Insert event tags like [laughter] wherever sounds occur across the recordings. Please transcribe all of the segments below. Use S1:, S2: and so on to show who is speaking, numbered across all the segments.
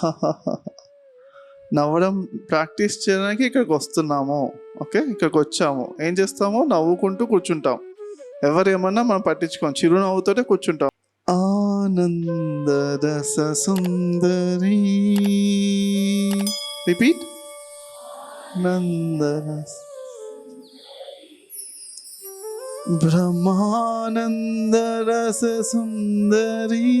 S1: [laughs] నవ్వడం ప్రాక్టీస్ చేయడానికి ఇక్కడికి వస్తున్నాము. ఓకే? ఇక్కడికి వచ్చాము. ఏం చేస్తాము? నవ్వుకుంటూ కూర్చుంటాం. ఎవరు ఏమన్నా మనం పట్టించుకోం. చిరునవ్వుతోటే కూర్చుంటాం. ఆనందరస సుందరి. రిపీట్. నందరస బ్రహ్మానందరస సుందరి.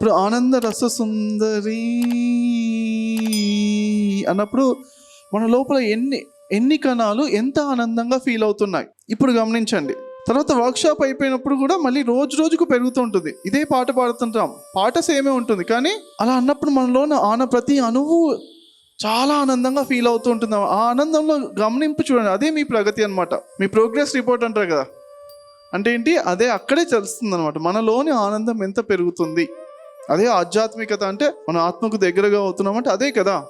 S1: ఇప్పుడు ఆనంద రస సుందరి అన్నప్పుడు మన లోపల ఎన్ని ఎన్ని కణాలు ఎంత ఆనందంగా ఫీల్ అవుతున్నాయి? ఇప్పుడు గమనించండి. తర్వాత వర్క్షాప్ అయిపోయినప్పుడు కూడా మళ్ళీ రోజు రోజుకు పెరుగుతూ ఉంటుంది. ఇదే పాట పాడుతుంటాం. పాట సేమే ఉంటుంది. కానీ అలా అన్నప్పుడు మనలో ఆన ప్రతి అణువు చాలా ఆనందంగా ఫీల్ అవుతూ ఉంటుంది. ఆ ఆనందంలో గమనింపు చూడండి. అదే మీ ప్రగతి అన్నమాట. మీ ప్రోగ్రెస్ రిపోర్ట్ అంటారు కదా? అంటే ఏంటి? అదే అక్కడే తెలుస్తుంది అనమాట మనలోని ఆనందం ఎంత పెరుగుతుంది? అదే ఆధ్యాత్మికత అంటే మన ఆత్మకు దగ్గరగా అవుతున్నామంటే అదే కదా.